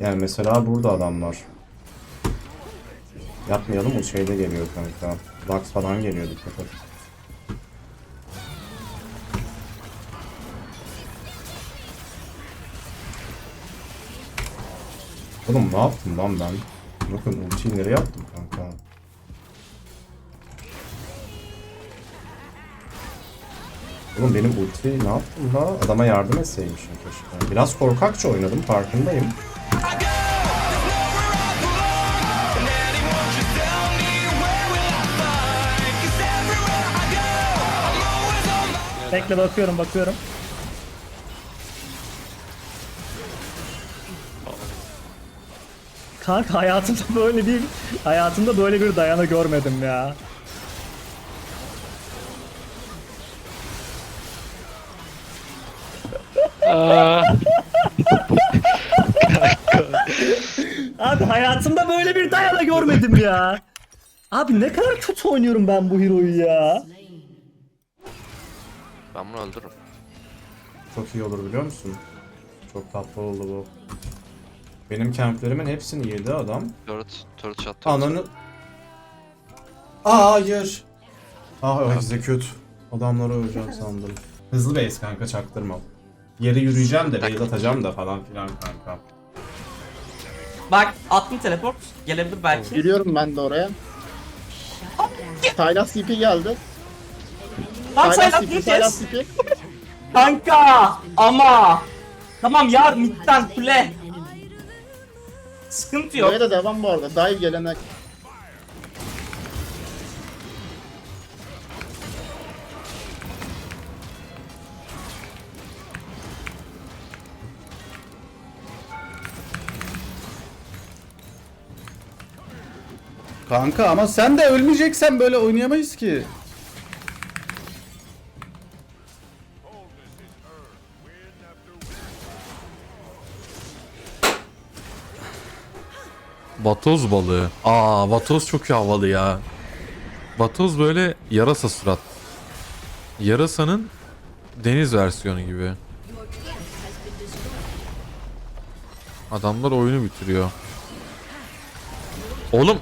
Yani mesela burada adamlar. Yapmayalım o şeyde geliyor kanka. Lux falan geliyor dikkat et. Oğlum ne yaptım lan ben? Bakın ultiyi nereye yaptım kanka? Oğlum benim ulti ne yaptım la? Adama yardım etseymişim keşke. Biraz korkakça oynadım farkındayım. Bekle bakıyorum bakıyorum. Kanka hayatımda böyle bir hayatımda böyle bir dayana görmedim ya. Abi hayatımda böyle bir dayana görmedim ya. Abi ne kadar kötü oynuyorum ben bu hero'yu ya. Ben bunu öldürürüm. Çok iyi olur biliyor musun? Çok tatlı oldu bu. Benim kemplerimin hepsini yedi adam. Turret, turret shot. turret. Ananı... Aa, hayır. Ah execute. Adamları öleceğim sandım. Hızlı base kanka çaktırma. Yere yürüyeceğim de base atacağım da falan filan kanka. Bak attım teleport. Gelebilir belki. Yürüyorum ben de oraya. Sylas TP geldi. Lan Sylas kes? TP. Kanka ama. Tamam yar midden kule. Sıkıntı yok. Buraya da devam bu arada. Dive gelene. Kanka ama sen de ölmeyeceksen böyle oynayamayız ki. Vatoz balığı. Aa vatoz çok havalı ya. Vatoz böyle yarasa surat. Yarasanın deniz versiyonu gibi. Adamlar oyunu bitiriyor. Oğlum.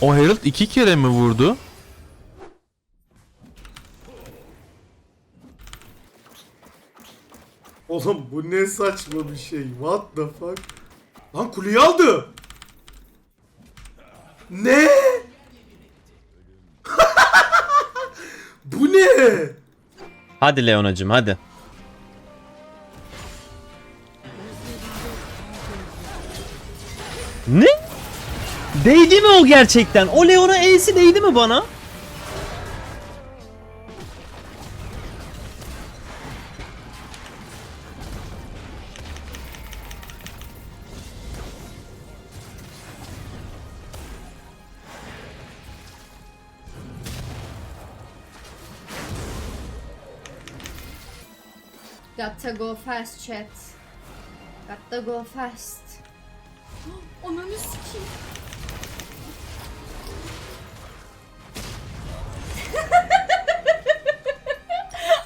O Herald iki kere mi vurdu? Oğlum bu ne saçma bir şey. What the fuck? Lan kuleyi aldı. Ne? bu ne? Hadi Leonacım hadi. Ne? Değdi mi o gerçekten? O Leon'a E'si değdi mi bana? Got to go fast chat. Got to go fast. Ananı sikeyim.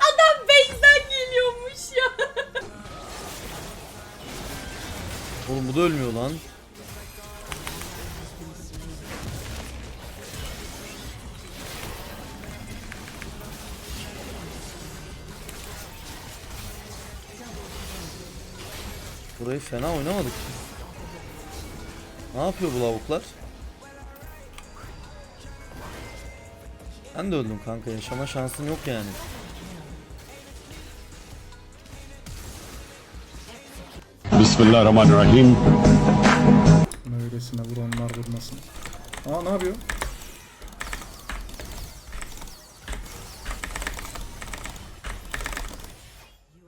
Adam base'den geliyormuş ya. Oğlum bu da ölmüyor lan. Fena oynamadık. Ne yapıyor bu lavuklar? Ben de öldüm kanka. Yaşama şansın yok yani. Bismillahirrahmanirrahim. Öylesine vur onlar vurmasın. Aa ne yapıyor?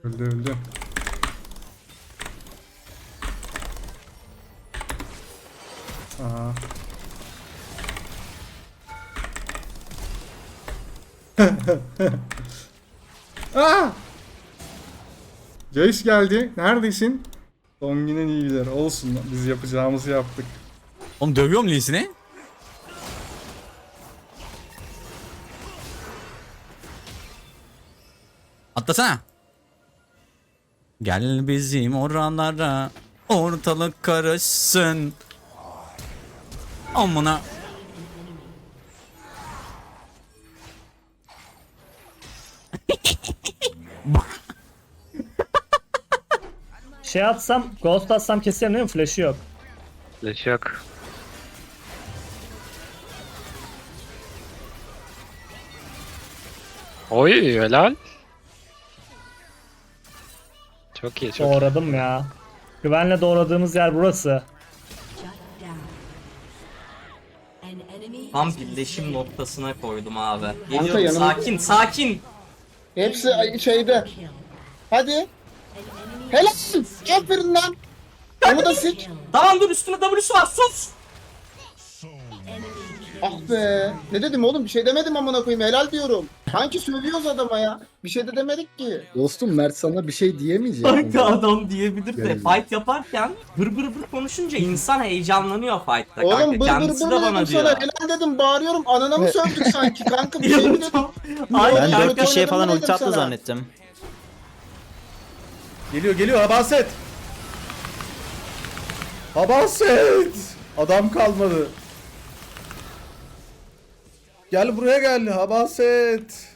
Öldü öldü. Aa. Aa! Jace geldi. Neredesin? Dongi'nin iyiler. Olsun. Biz yapacağımızı yaptık. Oğlum dövüyorum Lee'sini. Atlasana. Gel bizim oralara ortalık karışsın. Amına. Şey atsam, ghost atsam keserim değil mi? Flash'ı yok. Flash yok. Oy helal. Çok iyi çok iyi. Doğradım ya. Güvenle doğradığımız yer burası. Tam birleşim noktasına koydum abi. Geliyorum yanıma- sakin sakin. Hepsi ay- şeyde. Hadi. Helal. Aferin lan. Onu da sik. Tamam dur üstüne W'su var sus. Ah be. Ne dedim oğlum? Bir şey demedim amına koyayım. Helal diyorum. Sanki sövüyoruz adama ya. Bir şey de demedik ki. Dostum Mert sana bir şey diyemeyecek. Kanka adam diyebilir de Görelim. fight yaparken bır bır bır konuşunca insan heyecanlanıyor fight'ta kanka. Oğlum bır bır Kendisi bır de bana dedim diyor. sana. Helal dedim. Bağırıyorum. Anana mı sövdük sanki kanka? Bir şey mi dedim? Ay, Ben kanka, dört kişiye falan ulti attı zannettim. Geliyor geliyor Habaset. Habaset. Adam kalmadı. Gel buraya gel Habaset.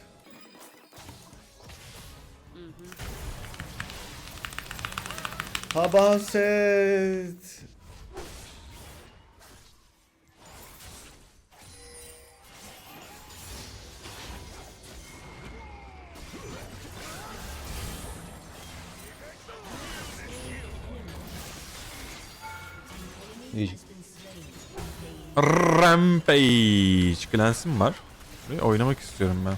Habaset. Rampage. Glans'im var. Ve oynamak istiyorum ben.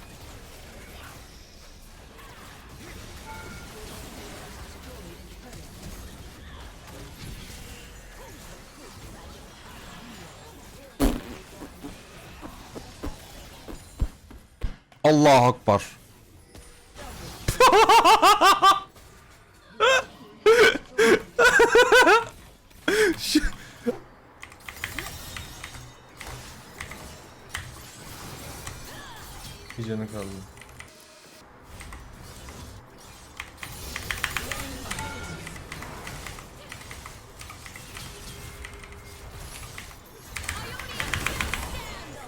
Allah akbar. Canı kaldı.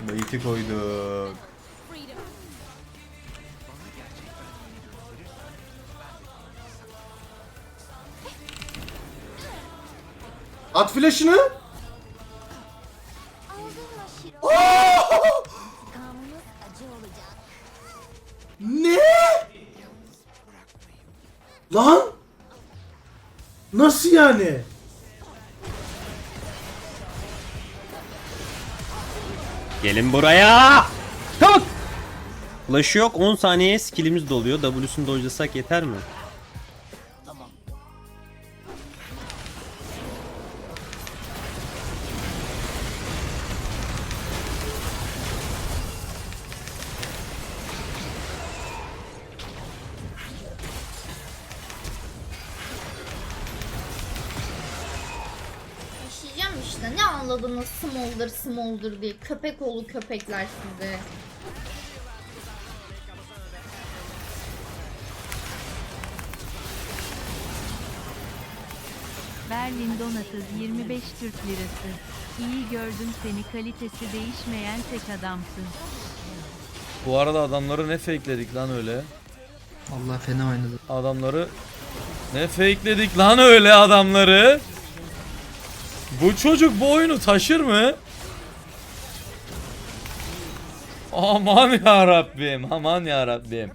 Bait'i koyduk. At flash'ını. Lan? Nasıl yani? Gelin buraya. Kalk. Flash'ı yok 10 saniye skillimiz doluyor. W'sunu dojlasak yeter mi? Smolder smolder diye. Köpek oğlu köpekler size. Berlin Donatıs 25 Türk Lirası. İyi gördüm seni kalitesi değişmeyen tek adamsın. Bu arada adamları ne fakeledik lan öyle? Allah fena oynadı. Adamları ne fakeledik lan öyle adamları? Bu çocuk bu oyunu taşır mı? Aman ya Rabbim, aman ya Rabbim.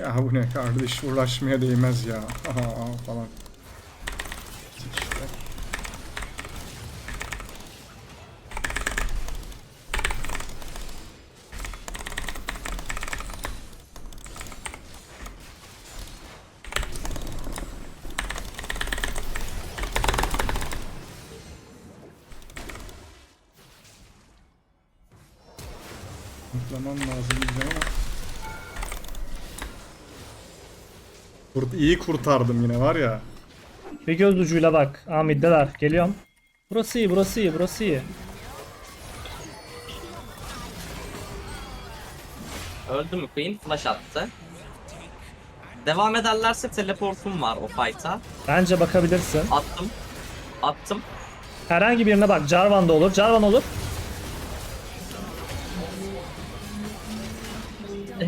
Ya bu ne kardeş uğraşmaya değmez ya. Aha, falan. Mutlamam lazım diyeceğim ama. Kurt, iyi kurtardım yine var ya. Bir göz ucuyla bak. Aa middeler. Geliyorum. Burası iyi, burası iyi, burası iyi. Öldü mü Queen? Flash attı. Devam ederlerse teleportum var o fight'a. Bence bakabilirsin. Attım. Attım. Herhangi birine bak. Jarvan da olur. Jarvan olur.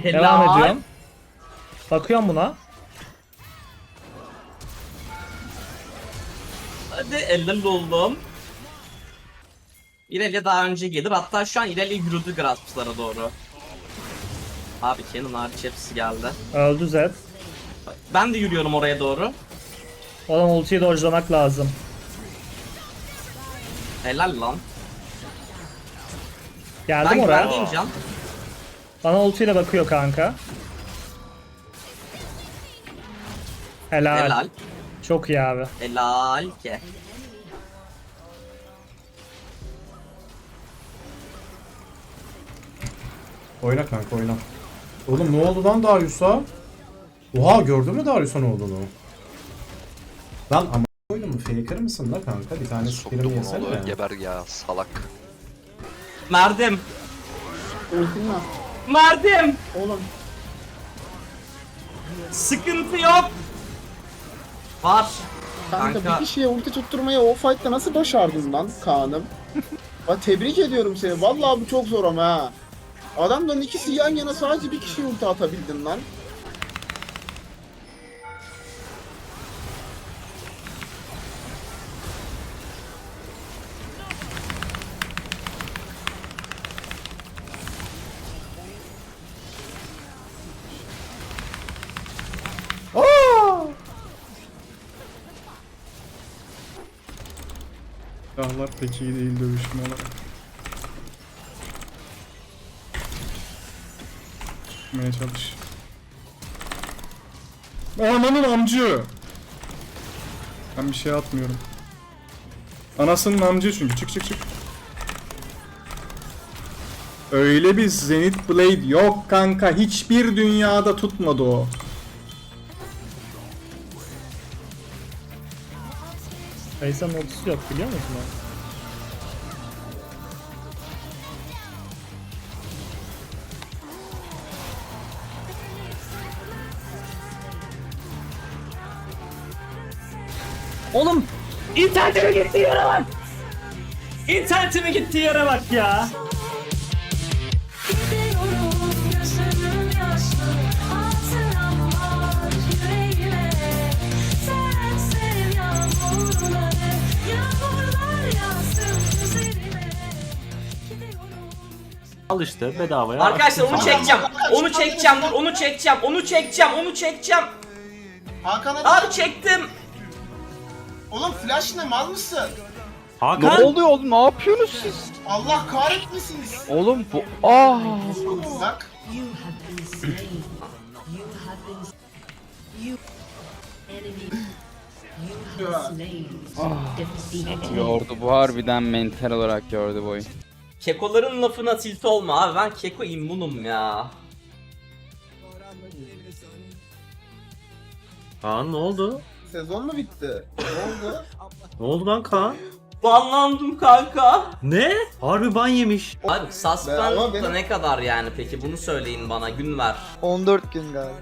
Helal. Devam ediyorum. Bakıyorum buna. Hadi eller oldum. İrelia daha önce gelir. Hatta şu an İrelia yürüdü Grasps'lara doğru. Abi Kenan hariç hepsi geldi. Öldü Zed. Ben de yürüyorum oraya doğru. Olan ultiyi dodge'lamak lazım. Helal lan. Geldim Ben oraya. güvendeyim can. Bana ultiyle bakıyor kanka. Helal. Helal. Çok iyi abi. Helal ki. Oyna kanka oyna. Oğlum ne oldu lan Darius'a? Oha gördün mü Darius'a ne olduğunu? Lan ama oyunu mu? Faker mısın la kanka? Bir tane skill'imi yesene. Geber ya salak. Merdim. Ultin var. Merdim. Oğlum Sıkıntı yok. Var. kanka, Kanka. bir kişiye ulti tutturmayı o fight'ta nasıl başardın lan Kaan'ım? Bak tebrik ediyorum seni. Vallahi bu çok zor ama ha. Adamların ikisi yan yana sadece bir kişiye ulti atabildin lan. Silahlar pek iyi değil dövüşme olarak. Tutmaya çalış. Ananın amcı! Ben bir şey atmıyorum. Anasının amcı çünkü. Çık çık çık. Öyle bir Zenith Blade yok kanka. Hiçbir dünyada tutmadı o. Kayısa'nın ultisi yok biliyor musun? o? Oğlum internetime gitti yere bak. İnternetime gitti yere bak ya. Al işte bedavaya. Arkadaşlar onu çekeceğim. Onu çekeceğim. Dur onu çekeceğim. Onu çekeceğim. Onu çekeceğim. Hakan. Abi çektim. Oğlum flash ne mal mısın? Hakan. oluyor oğlum ne yapıyorsunuz siz? Allah kahretmesiniz. Oğlum bu ah. Bak. Yordu bu harbiden mental olarak yordu bu oyun. Kekoların lafına tilt olma abi. Ben keko immunum ya. Kaan ne oldu? Sezon mu bitti? Ne oldu? Ne oldu lan Kaan? Banlandım kanka. Ne? Harbi ban yemiş. Abi Ben- suspend ama da benim- ne kadar yani peki bunu söyleyin bana gün ver. 14 gün galiba.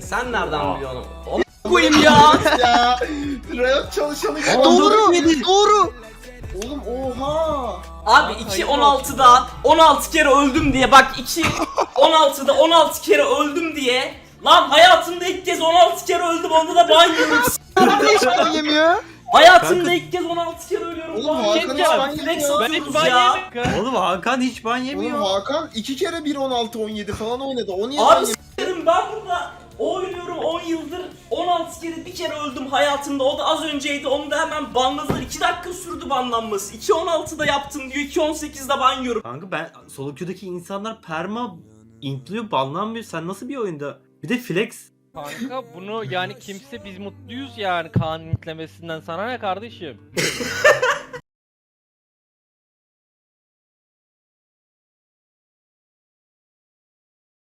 Sen nereden biliyorsun? O koyayım ya. ya Riot çalışanı Doğru! Doğru! Oğlum oha! Abi 2 16'da 16 kere öldüm diye bak 2 16'da 16 kere öldüm diye Lan hayatımda ilk kez 16 kere öldüm onda da ban yiyorum. Hiç yemiyor. hayatımda ilk kez 16 kere ölüyorum. Oğlum ban Hakan hiç ban Flex yemiyor. atıyoruz ya. Oğlum Hakan hiç ban yemiyor. Oğlum Hakan iki kere 1 16 17 falan oynadı. O niye Abi ben s**erim ben burada oynuyorum 10 yıldır 16 kere bir kere öldüm hayatımda o da az önceydi onu da hemen banladılar 2 dakika sürdü banlanması 2.16'da yaptım diyor 2.18'de ban yiyorum Kanka ben solo queue'daki insanlar perma intliyor banlanmıyor. Sen nasıl bir oyunda? Bir de flex. Kanka bunu yani kimse biz mutluyuz yani Kaan'ın intlemesinden sana ne kardeşim?